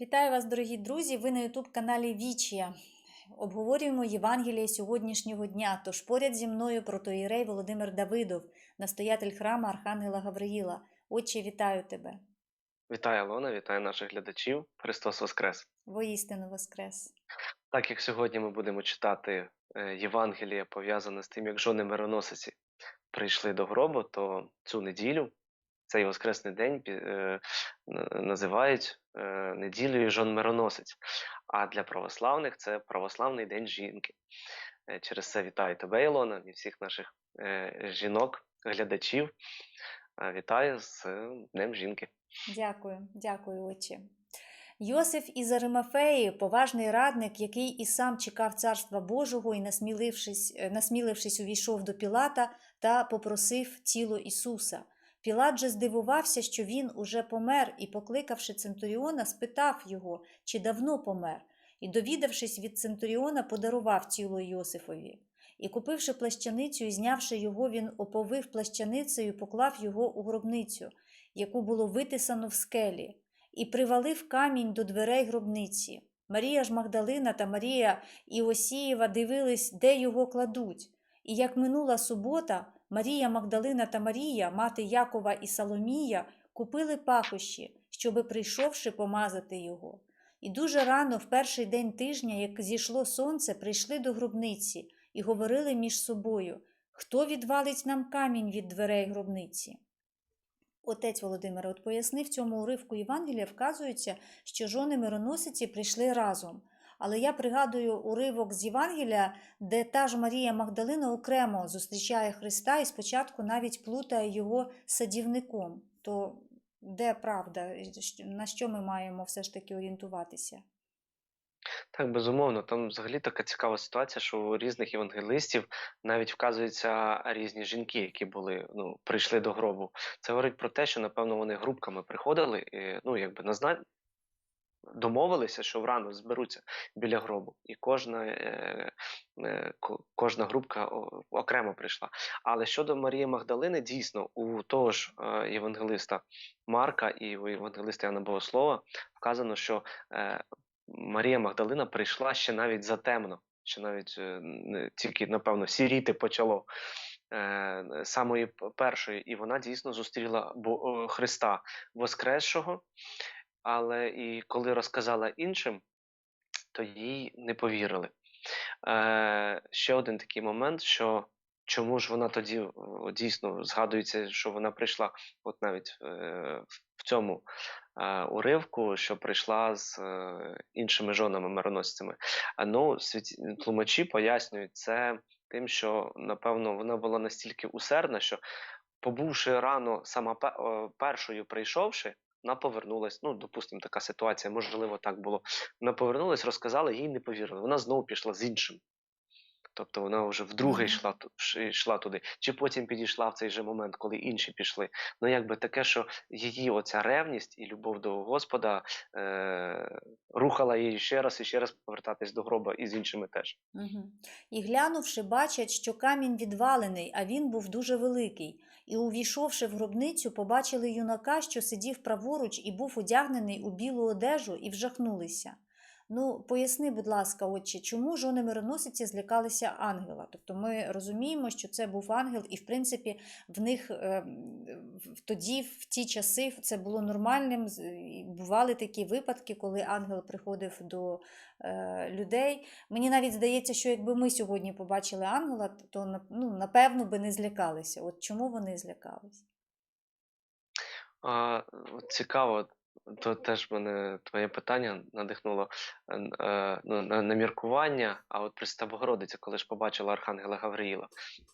Вітаю вас, дорогі друзі! Ви на Ютуб-каналі Вічія. Обговорюємо Євангеліє сьогоднішнього дня. Тож поряд зі мною протоїрей Володимир Давидов, настоятель храму Архангела Гавриїла. Отче, вітаю тебе! Вітаю, Алона, вітаю наших глядачів. Христос Воскрес! Воістину Воскрес! Так як сьогодні ми будемо читати е, Євангеліє, пов'язане з тим, як жони мироносиці прийшли до гробу, то цю неділю, цей Воскресний день е, називають е, неділею жон мироносиць. А для православних це православний день жінки. Е, Через це вітаю тебе, Ілона, і всіх наших жінок, глядачів. Вітаю з Днем жінки. Дякую, дякую, отче. Йосиф із Аримафеї, поважний радник, який і сам чекав царства Божого і, насмілившись, насмілившись, увійшов до Пілата та попросив тіло Ісуса. Пілат же здивувався, що він уже помер, і, покликавши Центуріона, спитав його, чи давно помер, і, довідавшись від Центуріона, подарував тіло Йосифові. І, купивши плащаницю і знявши його, він оповив плащаницею і поклав його у гробницю, яку було витисано в скелі, і привалив камінь до дверей гробниці. Марія ж Магдалина та Марія Іосієва дивились, де його кладуть. І як минула субота, Марія Магдалина та Марія, мати Якова і Соломія, купили пахощі, щоби, прийшовши, помазати його. І дуже рано, в перший день тижня, як зійшло сонце, прийшли до гробниці і говорили між собою, хто відвалить нам камінь від дверей гробниці. Отець Володимир, от пояснив цьому уривку Євангелія, вказується, що жони мироносиці прийшли разом. Але я пригадую уривок з Євангелія, де та ж Марія Магдалина окремо зустрічає Христа і спочатку навіть плутає його садівником. То де правда? На що ми маємо все ж таки орієнтуватися? Так, безумовно, там взагалі така цікава ситуація, що у різних євангелистів навіть вказуються різні жінки, які були, ну, прийшли до гробу. Це говорить про те, що, напевно, вони групками приходили, і, ну, якби назна... домовилися, що врано зберуться біля гробу, і кожна, е, е, кожна групка окремо прийшла. Але щодо Марії Магдалини, дійсно, у того ж е, євангелиста Марка і у євангелиста Яна Богослова вказано, що Марія Магдалина прийшла ще навіть затемно, ще навіть е, тільки, напевно, сіріти почало самої першої, і вона дійсно зустріла Христа Воскресшого. Але і коли розказала іншим, то їй не повірили. Е, ще один такий момент, що чому ж вона тоді дійсно згадується, що вона прийшла, от навіть е, в- цьому е, уривку, що прийшла з е, іншими жонами мироносцями. А ну, святі тлумачі пояснюють це тим, що напевно вона була настільки усердна, що побувши рано сама першою прийшовши. Вона повернулась, ну, допустимо, така ситуація, можливо, так було. Вона повернулась, розказала, їй не повірили. Вона знову пішла з іншим. Тобто вона вже вдруге йшла, йшла туди, чи потім підійшла в цей же момент, коли інші пішли. Ну, якби таке, що її оця ревність і любов до Господа е- рухала її ще раз і ще раз повертатись до гроба і з іншими теж. Угу. І глянувши, бачать, що камінь відвалений, а він був дуже великий. І, увійшовши в гробницю, побачили юнака, що сидів праворуч і був одягнений у білу одежу, і вжахнулися. Ну, поясни, будь ласка, отче, чому жони мироносиці злякалися ангела? Тобто ми розуміємо, що це був ангел, і в принципі в них е, тоді, в ті часи, це було нормальним. Бували такі випадки, коли ангел приходив до е, людей. Мені навіть здається, що якби ми сьогодні побачили ангела, то ну, напевно би не злякалися. От чому вони злякалися? Цікаво, то теж мене твоє питання надихнуло е, ну, на, на міркування. А от Пресвята Богородиця, коли ж побачила Архангела Гавриїла,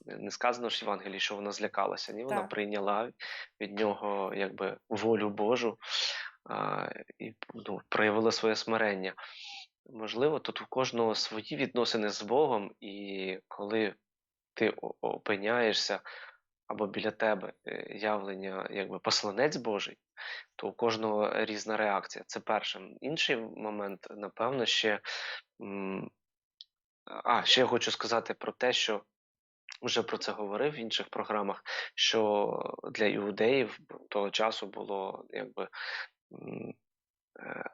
не сказано ж в Євангелії, що вона злякалася, ні, вона Так. прийняла від нього якби волю Божу а, і ну, проявила своє смирення. Можливо, тут у кожного свої відносини з Богом, і коли ти опиняєшся або біля тебе е, явлення, якби посланець Божий, то у кожного різна реакція. Це перше. Інший момент, напевно, ще. А, ще я хочу сказати про те, що вже про це говорив в інших програмах, що для іудеїв того часу було якби е,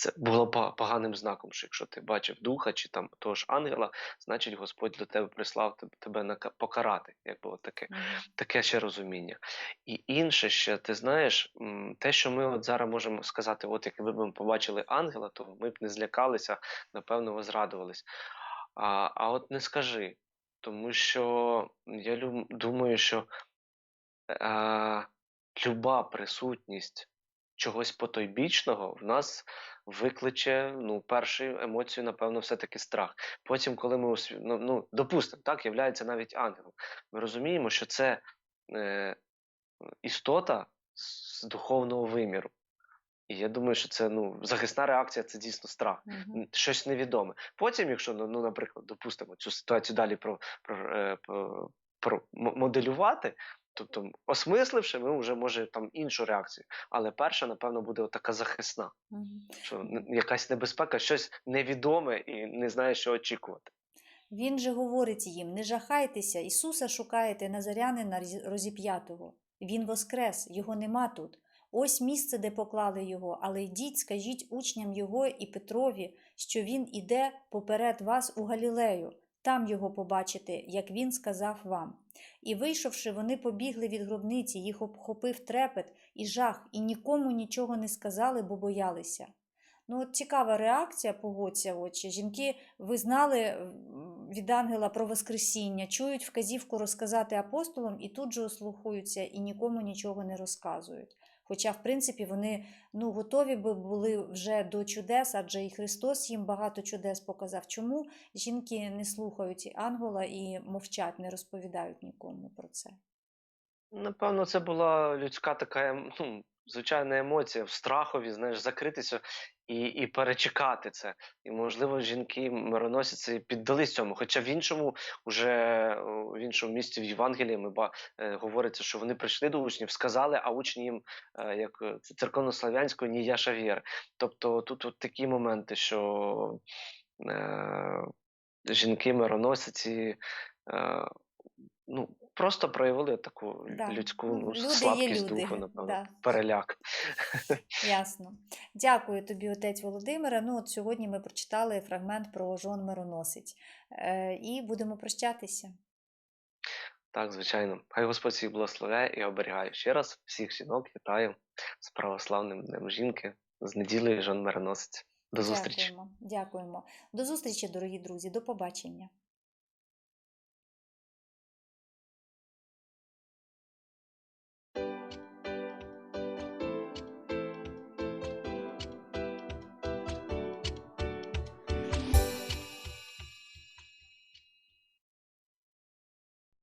це було поганим знаком, що якщо ти бачив духа чи там того ж ангела, значить Господь до тебе прислав тебе покарати, якби от таке таке ще розуміння. І інше ще, ти знаєш, те, що ми от зараз можемо сказати, от якби ми побачили ангела, то ми б не злякалися, напевно, возрадувались. А, а от не скажи, тому що я думаю, що е, люба присутність чогось потойбічного в нас викличе ну, першу емоцію, напевно, все-таки страх. Потім, коли ми усві... ну, ну, допустимо, так, являється навіть ангелом, ми розуміємо, що це е, істота з духовного виміру. І я думаю, що це ну, захисна реакція це дійсно страх, н- щось невідоме. Потім, якщо ну, ну, наприклад, допустимо цю ситуацію далі про, про, е, про, про моделювати, тобто осмисливши, ми вже може там іншу реакцію. Але перша, напевно, буде така захисна, Мгм. що якась небезпека, щось невідоме і не знає, що очікувати. Він же говорить їм: не жахайтеся, Ісуса шукаєте Назарянина розіп'ятого. Він воскрес, його нема тут. Ось місце, де поклали його, але йдіть, скажіть учням його і Петрові, що він іде поперед вас у Галілею. Там його побачите, як він сказав вам. І вийшовши, вони побігли від гробниці, їх обхопив трепет і жах, і нікому нічого не сказали, бо боялися. Ну, от цікава реакція, погодься, отче. Жінки ви знали від ангела про Воскресіння, чують вказівку розказати апостолам і тут же ослухаються і нікому нічого не розказують. Хоча, в принципі, вони ну, готові би були вже до чудес, адже і Христос їм багато чудес показав. Чому жінки не слухають ангела і мовчать, не розповідають нікому про це? Напевно, це була людська така ем- ну, звичайна емоція в страхові, знаєш, закритися і, і перечекати це. І, можливо, жінки мироносиці піддались цьому. Хоча в іншому, уже в іншому місці в Євангелії ми ба, е, говориться, що вони прийшли до учнів, сказали, а учні їм, е, як е, це церковнослав'янською, ні яша вір. Тобто тут от такі моменти, що е, жінки мироносиці. Е, ну, просто проявили таку Да. людську Ну, люди слабкість духу, напевно, да. переляк. Ясно. Дякую тобі, отець Володимире. Ну, от сьогодні ми прочитали фрагмент про жон мироносиць. Е, і будемо прощатися. Так, звичайно. Хай Господь всіх благословляє і оберігає. Ще раз всіх жінок вітаю з православним днем жінки, з неділею жон мироносець. До зустрічі. Дякуємо. Дякуємо. До зустрічі, дорогі друзі. До побачення.